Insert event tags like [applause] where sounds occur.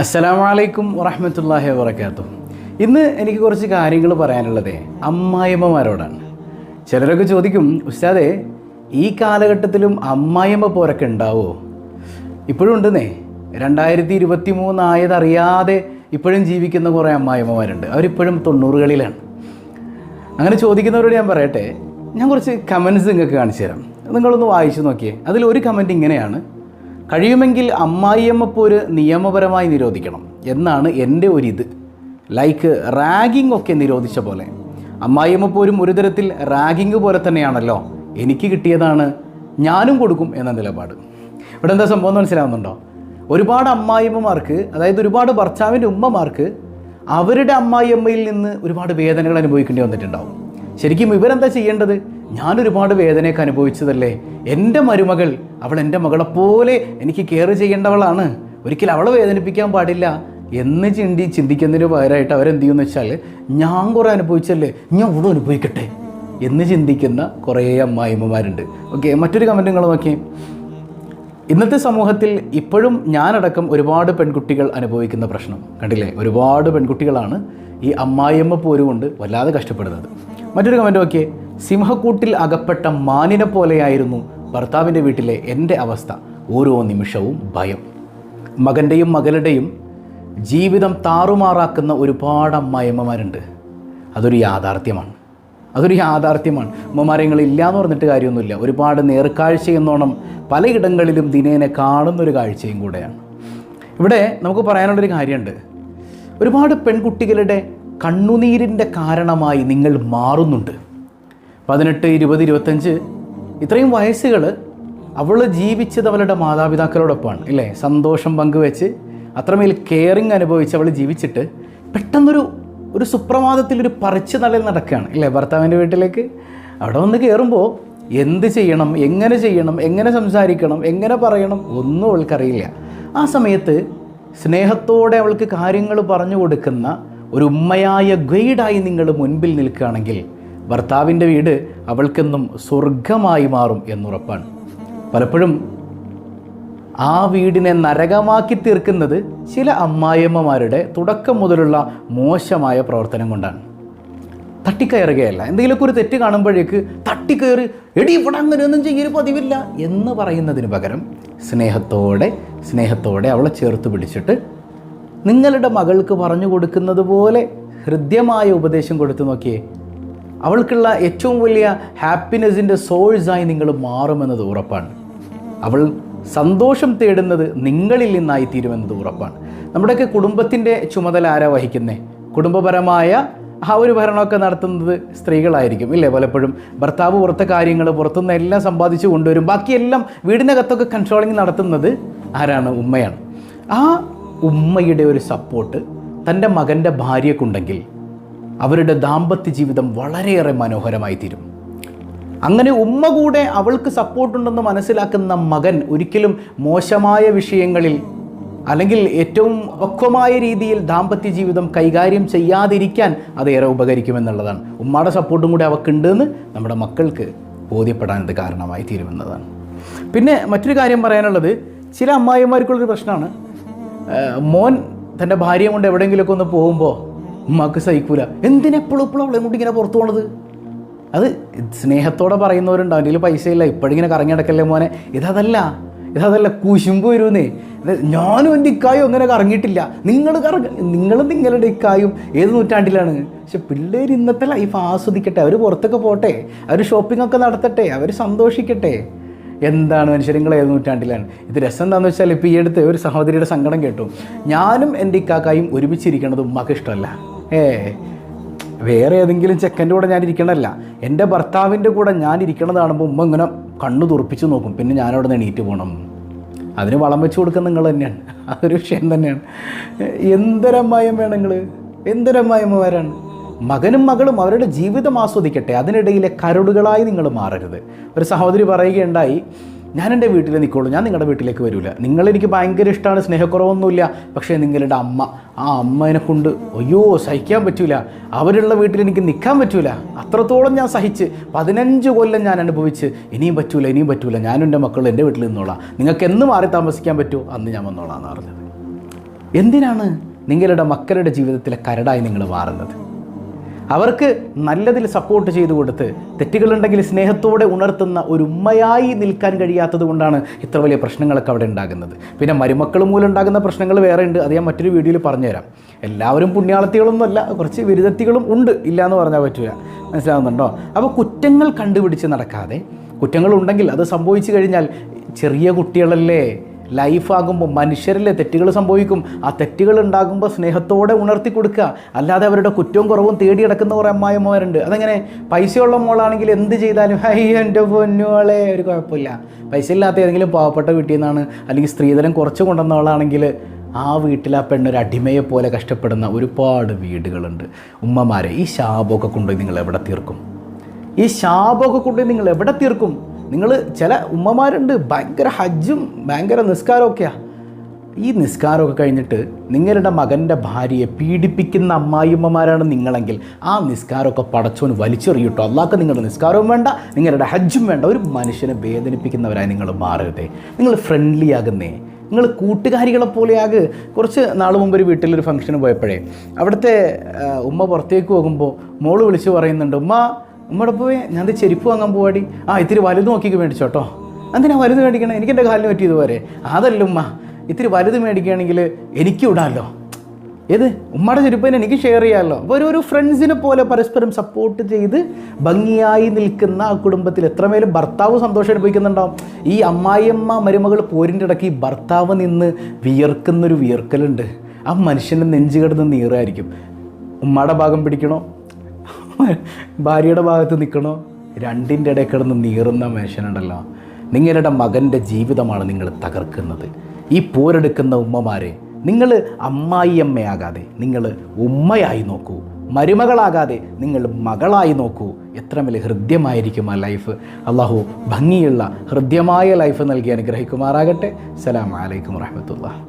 അസ്സലാമു അലൈക്കും വറഹമത്തല്ലാഹി വാത്തു ഇന്ന് എനിക്ക് കുറച്ച് കാര്യങ്ങൾ പറയാനുള്ളത് അമ്മായിമ്മമാരോടാണ് ചിലരൊക്കെ ചോദിക്കും ഉസ്താദെ ഈ കാലഘട്ടത്തിലും അമ്മായിമ്മ പോരൊക്കെ ഉണ്ടാവോ? ഇപ്പോഴും ഉണ്ടെന്നേ. രണ്ടായിരത്തി ഇരുപത്തി മൂന്നായതറിയാതെ ഇപ്പോഴും ജീവിക്കുന്ന കുറേ അമ്മായിമ്മമാരുണ്ട് അവരിപ്പോഴും തൊണ്ണൂറുകളിലാണ്. അങ്ങനെ ചോദിക്കുന്നവരോട് ഞാൻ പറയട്ടെ ഞാൻ കുറച്ച് കമൻസ് നിങ്ങൾക്ക് കാണിച്ചു തരാം നിങ്ങളൊന്ന് വായിച്ചു നോക്കിയേ. അതിൽ ഒരു കമന്റ് ഇങ്ങനെയാണ്. കഴിയുമെങ്കിൽ അമ്മായിയമ്മ പോര് നിയമപരമായി നിരോധിക്കണം. എന്നാണ് എന്റെ ഒരിത്. ലൈക്ക് റാഗിംഗ് ഒക്കെ നിരോധിച്ച പോലെ. അമ്മായിയമ്മ പോരും ഒരു തരത്തിൽ റാഗിങ് പോലെ തന്നെയാണല്ലോ എനിക്ക് കിട്ടിയതാണ്. ഞാനും കൊടുക്കും എന്ന നിലപാട്. ഇവിടെ എന്താ സംഭവം എന്ന് മനസ്സിലാവുന്നുണ്ടോ? ഒരുപാട് അമ്മായിയമ്മമാർക്ക് അതായത് ഒരുപാട് ഭർത്താവിന്റെ ഉമ്മമാർക്ക് അവരുടെ അമ്മായിയമ്മയിൽ നിന്ന് ഒരുപാട് വേദനകൾ അനുഭവിക്കേണ്ടി വന്നിട്ടുണ്ടാവും. ശരിക്കും ഇവരെന്താ ചെയ്യേണ്ടത്? ഞാൻ ഒരുപാട് വേദനയൊക്കെ അനുഭവിച്ചതല്ലേ? എന്റെ മരുമകൾ അവൾ എന്റെ മകളെപ്പോലെ എനിക്ക് കെയർ ചെയ്യേണ്ടവളാണ്. ഒരിക്കലും അവളെ വേദനിപ്പിക്കാൻ പാടില്ല. എന്ന് ചിന്തി ചിന്തിക്കുന്നതിന് പകരമായിട്ട് അവരെന്ത് ചെയ്യുമെന്ന് വെച്ചാൽ ഞാൻ കുറേ അനുഭവിച്ചല്ലേ ഞാൻ അവിടെ അനുഭവിക്കട്ടെ എന്ന് ചിന്തിക്കുന്ന കുറേ അമ്മായിമ്മമാരുണ്ട് ഓക്കെ മറ്റൊരു കമന്റ് നിങ്ങൾ നോക്കി ഇന്നത്തെ സമൂഹത്തിൽ ഇപ്പോഴും ഞാനടക്കം ഒരുപാട് പെൺകുട്ടികൾ അനുഭവിക്കുന്ന പ്രശ്നം. കണ്ടില്ലേ? ഒരുപാട് പെൺകുട്ടികളാണ് ഈ അമ്മായിയമ്മ പോരുകൊണ്ട് വല്ലാതെ കഷ്ടപ്പെടുന്നത്. മറ്റൊരു കമന്റ് നോക്കിയേ. സിംഹക്കൂട്ടിൽ അകപ്പെട്ട മാനിനെ പോലെയായിരുന്നു ഭർത്താവിന്റെ വീട്ടിലെ എന്റെ അവസ്ഥ. ഓരോ നിമിഷവും ഭയം. മകന്റെയും മകളുടെയും ജീവിതം താറുമാറാക്കുന്ന ഒരുപാട് അമ്മായിയമ്മമാരുണ്ട്. അതൊരു യാഥാർത്ഥ്യമാണ്. അതൊരു യാഥാർത്ഥ്യമാണ്. അമ്മമാരങ്ങൾ ഇല്ല എന്ന് പറഞ്ഞിട്ട് കാര്യമൊന്നുമില്ല. ഒരുപാട് നേർക്കാഴ്ച എന്നോണം പലയിടങ്ങളിലും ദിനേനെ കാണുന്നൊരു കാഴ്ചയും കൂടെയാണ്. ഇവിടെ നമുക്ക് പറയാനുള്ളൊരു കാര്യമുണ്ട്. ഒരുപാട് പെൺകുട്ടികളുടെ കണ്ണുനീരിന്റെ കാരണമായി നിങ്ങൾ മാറുന്നുണ്ട്. പതിനെട്ട് ഇരുപത് ഇരുപത്തഞ്ച്. ഇത്രയും വയസ്സുകൾ അവൾ ജീവിച്ചത് അവളുടെ മാതാപിതാക്കളോടൊപ്പമാണ് ഇല്ലേ? സന്തോഷം പങ്കുവെച്ച് അത്രമേൽ കെയറിങ് അനുഭവിച്ച് അവൾ ജീവിച്ചിട്ട് പെട്ടെന്നൊരു ഒരു സുപ്രഭാതത്തിൽ ഒരു പറിച്ചു നടയിൽ നടക്കുകയാണ് ഇല്ലേ? ഭർത്താവിന്റെ വീട്ടിലേക്ക് അവിടെ വന്ന് കയറുമ്പോൾ എന്ത് ചെയ്യണം എങ്ങനെ ചെയ്യണം എങ്ങനെ സംസാരിക്കണം എങ്ങനെ പറയണം ഒന്നും അവൾക്കറിയില്ല. ആ സമയത്ത് സ്നേഹത്തോടെ അവൾക്ക് കാര്യങ്ങൾ പറഞ്ഞു കൊടുക്കുന്ന ഒരു ഉമ്മയായ ഗൈഡായി നിങ്ങൾ മുൻപിൽ നിൽക്കുകയാണെങ്കിൽ ഭർത്താവിന്റെ വീട് അവൾക്കെന്നും സ്വർഗമായി മാറും എന്നുറപ്പാണ്. പലപ്പോഴും ആ വീടിനെ നരകമാക്കി തീർക്കുന്നത് ചില അമ്മായിയമ്മമാരുടെ തുടക്കം മുതലുള്ള മോശമായ പ്രവർത്തനം കൊണ്ടാണ്. തട്ടിക്കയറുകയല്ല. എന്തെങ്കിലുമൊക്കെ ഒരു തെറ്റ് കാണുമ്പോഴേക്ക് തട്ടിക്കയറി എടി ഇവിടെ അങ്ങനെ ഒന്നും ചെയ്യൊരു പതിവില്ല എന്ന് പറയുന്നതിന് പകരം സ്നേഹത്തോടെ സ്നേഹത്തോടെ അവളെ ചേർത്ത് പിടിച്ചിട്ട് നിങ്ങളുടെ മകൾക്ക് പറഞ്ഞു കൊടുക്കുന്നത് പോലെ ഹൃദ്യമായ ഉപദേശം കൊടുത്തു നോക്കിയേ അവൾക്കുള്ള ഏറ്റവും വലിയ ഹാപ്പിനെസ്സിന്റെ സോഴ്സായി നിങ്ങൾ മാറുമെന്നത് ഉറപ്പാണ്. അവൾ സന്തോഷം തേടുന്നത് നിങ്ങളിൽ നിന്നായി തീരുമെന്നത് ഉറപ്പാണ്. നമ്മുടെയൊക്കെ കുടുംബത്തിന്റെ ചുമതല ആരാ വഹിക്കുന്നേ? കുടുംബപരമായ ആ ഒരു ഭരണമൊക്കെ നടത്തുന്നത് സ്ത്രീകളായിരിക്കും ഇല്ലേ? പലപ്പോഴും ഭർത്താവ് പുറത്തെ കാര്യങ്ങൾ പുറത്തുനിന്ന് എല്ലാം സമ്പാദിച്ചു കൊണ്ടുവരും. ബാക്കിയെല്ലാം വീടിനകത്തൊക്കെ കൺട്രോളിങ് നടത്തുന്നത് ആരാണ്? ഉമ്മയാണ്. ആ ഉമ്മയുടെ ഒരു സപ്പോർട്ട് തന്റെ മകന്റെ ഭാര്യക്കുണ്ടെങ്കിൽ അവരുടെ ദാമ്പത്യ ജീവിതം വളരെയേറെ മനോഹരമായി തീരും. അങ്ങനെ ഉമ്മ കൂടെ അവൾക്ക് സപ്പോർട്ടുണ്ടെന്ന് മനസ്സിലാക്കുന്ന മകൻ ഒരിക്കലും മോശമായ വിഷയങ്ങളിൽ അല്ലെങ്കിൽ ഏറ്റവും പക്വമായ രീതിയിൽ ദാമ്പത്യ ജീവിതം കൈകാര്യം ചെയ്യാതിരിക്കാൻ അതേറെ ഉപകരിക്കുമെന്നുള്ളതാണ്. ഉമ്മയുടെ സപ്പോർട്ടും കൂടെ അവക്കുണ്ടെന്ന് നമ്മുടെ മക്കൾക്ക് ബോധ്യപ്പെടാൻ ഇത് കാരണമായി തീരുമെന്നതാണ്. പിന്നെ മറ്റൊരു കാര്യം പറയാനുള്ളത് ചില അമ്മായിമാർക്കുള്ളൊരു പ്രശ്നമാണ്. മോൻ തന്റെ ഭാര്യയും കൊണ്ട് എവിടെയെങ്കിലുമൊക്കെ ഒന്ന് പോകുമ്പോൾ ഉമ്മാക്ക് സഹിക്കൂല. എന്തിനെപ്പോഴും ഇപ്പോഴും അവളെ കൂട്ടി ഇങ്ങനെ പുറത്തു പോണത്? അത് സ്നേഹത്തോടെ പറയുന്നവരുണ്ട്. അവന്റെ കയ്യിൽ പൈസ ഇല്ല. ഇപ്പോഴിങ്ങനെ കറങ്ങി നടക്കല്ലേ മോനെ? ഇതതല്ല ഇതതല്ല കുശുമ്പ് വരുമെന്നേ. ഞാനും എന്റെ ഇക്കായും അങ്ങനെ കറങ്ങിയിട്ടില്ല. നിങ്ങൾ കറങ്ങ നിങ്ങളും നിങ്ങളുടെ ഇക്കായും ഏത് നൂറ്റാണ്ടിലാണ്? പക്ഷെ പിള്ളേർ ഇന്നത്തെ ലൈഫ് ആസ്വദിക്കട്ടെ. അവർ പുറത്തൊക്കെ പോട്ടെ. അവർ ഷോപ്പിംഗ് ഒക്കെ നടത്തട്ടെ. അവർ സന്തോഷിക്കട്ടെ. എന്താണ് മനുഷ്യർ? നിങ്ങൾ ഏത് നൂറ്റാണ്ടിലാണ്? ഇത് രസം എന്താണെന്ന് വെച്ചാൽ ഇപ്പോൾ ഈ അടുത്ത് ഒരു സഹോദരിയുടെ സങ്കടം കേട്ടു. ഞാനും എന്റെ ഇക്കാക്കായും ഒരുമിച്ചിരിക്കണത് ഉമ്മക്ക് ഇഷ്ടമല്ല. ഏ വേറെ ഏതെങ്കിലും ചെക്കന്റെ കൂടെ ഞാൻ ഇരിക്കണമല്ല എന്റെ ഭർത്താവിന്റെ കൂടെ ഞാൻ ഇരിക്കണത് കാണുമ്പോൾ ഉമ്മ ഇങ്ങനെ കണ്ണു തുറപ്പിച്ച് നോക്കും. പിന്നെ ഞാനവിടെ നിന്ന് എണീറ്റ് പോകണം അതിന് വളം വെച്ച് കൊടുക്കുന്ന നിങ്ങൾ തന്നെയാണ്. അതൊരു വിഷയം തന്നെയാണ്. എന്തൊരമ്മായം വേണം നിങ്ങൾ എന്തൊരമ്മായമ്മമാരാണ് മകനും മകളും അവരുടെ ജീവിതം ആസ്വദിക്കട്ടെ. അതിനിടയിലെ കരടുകളായി നിങ്ങൾ മാറരുത്. ഒരു സഹോദരി പറയുകയുണ്ടായി ഞാൻ എന്റെ വീട്ടിൽ നിൽക്കുള്ളൂ ഞാൻ നിങ്ങളുടെ വീട്ടിലേക്ക് വരില്ല നിങ്ങളെനിക്ക് ഭയങ്കര ഇഷ്ടമാണ് സ്നേഹക്കുറവൊന്നുമില്ല. പക്ഷേ നിങ്ങളുടെ അമ്മ ആ അമ്മേനെ കൊണ്ട് അയ്യോ സഹിക്കാൻ പറ്റൂല. അവരുള്ള വീട്ടിൽ എനിക്ക് നിൽക്കാൻ പറ്റൂല. അത്രത്തോളം ഞാൻ സഹിച്ച് പതിനഞ്ച് കൊല്ലം ഞാൻ അനുഭവിച്ച് ഇനിയും പറ്റൂല ഇനിയും പറ്റൂല. ഞാനും എന്റെ മക്കളും എന്റെ വീട്ടിൽ നിന്നോളാം. നിങ്ങൾക്ക് എന്ന് മാറി താമസിക്കാൻ പറ്റുമോ അന്ന് ഞാൻ വന്നോളാം എന്ന് പറഞ്ഞത്. എന്തിനാണ് നിങ്ങളുടെ മക്കളുടെ ജീവിതത്തിലെ കരടായി നിങ്ങൾ മാറുന്നത്? അവർക്ക് നല്ലതിൽ സപ്പോർട്ട് ചെയ്തു കൊടുത്ത് തെറ്റുകളുണ്ടെങ്കിൽ സ്നേഹത്തോടെ ഉണർത്തുന്ന ഒരു ഉമ്മയായി നിൽക്കാൻ കഴിയാത്തത് കൊണ്ടാണ് ഇത്ര വലിയ പ്രശ്നങ്ങളൊക്കെ അവിടെ ഉണ്ടാകുന്നത്. പിന്നെ മരുമക്കൾ മൂലം ഉണ്ടാകുന്ന പ്രശ്നങ്ങൾ വേറെ ഉണ്ട്. അത് ഞാൻ മറ്റൊരു വീഡിയോയിൽ പറഞ്ഞുതരാം. എല്ലാവരും പുണ്യാളത്തികളൊന്നുമല്ല കുറച്ച് വിരുദ്ധത്തികളും ഉണ്ട്. ഇല്ല എന്ന് പറഞ്ഞാൽ പറ്റില്ല മനസ്സിലാവുന്നുണ്ടോ? അപ്പോൾ കുറ്റങ്ങൾ കണ്ടുപിടിച്ച് നടക്കാതെ കുറ്റങ്ങളുണ്ടെങ്കിൽ അത് സംഭവിച്ചു കഴിഞ്ഞാൽ ചെറിയ കുട്ടികളല്ലേ? ലൈഫാകുമ്പോൾ മനുഷ്യരിലെ തെറ്റുകൾ സംഭവിക്കും. ആ തെറ്റുകൾ ഉണ്ടാകുമ്പോൾ സ്നേഹത്തോടെ ഉണർത്തി കൊടുക്കുക. അല്ലാതെ അവരുടെ കുറ്റവും കുറവും തേടിയെടുക്കുന്ന കുറേ അമ്മായിമാരുണ്ട് അതങ്ങനെ പൈസയുള്ള മോളാണെങ്കിൽ എന്ത് ചെയ്താലും ഹൈ എന്റെ പൊന്നുകളെ ഒരു കുഴപ്പമില്ല. പൈസ ഇല്ലാത്ത ഏതെങ്കിലും പാവപ്പെട്ട വീട്ടിൽ നിന്നാണ് അല്ലെങ്കിൽ സ്ത്രീധനം കുറച്ച് കൊണ്ടുവന്നവളാണെങ്കിൽ ആ വീട്ടിൽ ആ പെണ്ണൊരു അടിമയെ പോലെ കഷ്ടപ്പെടുന്ന ഒരുപാട് വീടുകളുണ്ട്. ഉമ്മമാരെ ഈ ശാപമൊക്കെ കൊണ്ടുപോയി നിങ്ങൾ എവിടെ തീർക്കും? ഈ ശാപമൊക്കെ കൊണ്ടുപോയി നിങ്ങൾ എവിടെ തീർക്കും? നിങ്ങൾ ചില ഉമ്മമാരുണ്ട് ഭയങ്കര ഹജ്ജും ഭയങ്കര നിസ്കാരമൊക്കെയാണ് ഈ നിസ്കാരമൊക്കെ കഴിഞ്ഞിട്ട് നിങ്ങളുടെ മകന്റെ ഭാര്യയെ പീഡിപ്പിക്കുന്ന അമ്മായിമ്മമാരാണ് നിങ്ങളെങ്കിൽ ആ നിസ്കാരമൊക്കെ പടച്ചോന് വലിച്ചെറിയിട്ടോ അല്ലാത്ത നിങ്ങളുടെ നിസ്കാരവും വേണ്ട നിങ്ങളുടെ ഹജ്ജും വേണ്ട. ഒരു മനുഷ്യനെ വേദനിപ്പിക്കുന്നവരായി നിങ്ങൾ മാറരുതേ നിങ്ങൾ ഫ്രണ്ട്ലി ആകുന്നേ. നിങ്ങൾ കൂട്ടുകാരികളെ പോലെയാകെ കുറച്ച് നാൾ മുമ്പ് ഒരു വീട്ടിലൊരു ഫംഗ്ഷന് പോയപ്പോഴേ അവിടുത്തെ ഉമ്മ പുറത്തേക്ക് പോകുമ്പോൾ മോൾ വിളിച്ച് പറയുന്നുണ്ട് ഉമ്മ ഉമ്മയുടെ പോയി ഞാൻ ചെരുപ്പ് വാങ്ങാൻ പോവാടി. ആ ഇത്തിരി വലുത് നോക്കിക്ക് മേടിച്ചോട്ടോ എന്തിനാ വലുത് മേടിക്കണേ? എനിക്ക് എന്റെ കാലിന് പറ്റിയത് പോരെ അതല്ല ഉമ്മ ഇത്തിരി വലുത് മേടിക്കുകയാണെങ്കിൽ എനിക്ക് ഇടാമല്ലോ ഏത്? ഉമ്മയുടെ ചെരുപ്പിന് എനിക്ക് ഷെയർ ചെയ്യാമല്ലോ അപ്പോൾ ഒരു ഒരു ഫ്രണ്ട്സിനെ പോലെ പരസ്പരം സപ്പോർട്ട് ചെയ്ത് ഭംഗിയായി നിൽക്കുന്ന ആ കുടുംബത്തിൽ എത്രമേലും ഭർത്താവ് സന്തോഷം അനുഭവിക്കുന്നുണ്ടാവും ഈ അമ്മായിയമ്മ മരുമകൾ പോരിന്റെ ഇടയ്ക്ക് ഈ ഭർത്താവ് നിന്ന് വിയർക്കുന്നൊരു വിയർക്കലുണ്ട്. ആ മനുഷ്യന്റെ നെഞ്ചുകിടന്ന് നീറായിരിക്കും. ഉമ്മയുടെ ഭാഗം പിടിക്കണോ? [laughs] ഭാര്യയുടെ ഭാഗത്ത് നിൽക്കണോ രണ്ടിന്റെ ഇടയിൽ കിടന്ന് നീറുന്ന മനുഷ്യനുണ്ടല്ലോ. നിങ്ങളുടെ മകന്റെ ജീവിതമാണ് നിങ്ങൾ തകർക്കുന്നത്. ഈ പോരെടുക്കുന്ന ഉമ്മമാരെ നിങ്ങൾ അമ്മായിയമ്മയാകാതെ നിങ്ങൾ ഉമ്മയായി നോക്കൂ. മരുമകളാകാതെ നിങ്ങൾ മകളായി നോക്കൂ. എത്ര വലിയ ഹൃദ്യമായിരിക്കും ആ ലൈഫ്. അള്ളാഹു ഭംഗിയുള്ള ഹൃദ്യമായ ലൈഫ് നൽകി അനുഗ്രഹിക്കുമാറാകട്ടെ. സലാം അലൈക്കും വറഹമത്തുള്ള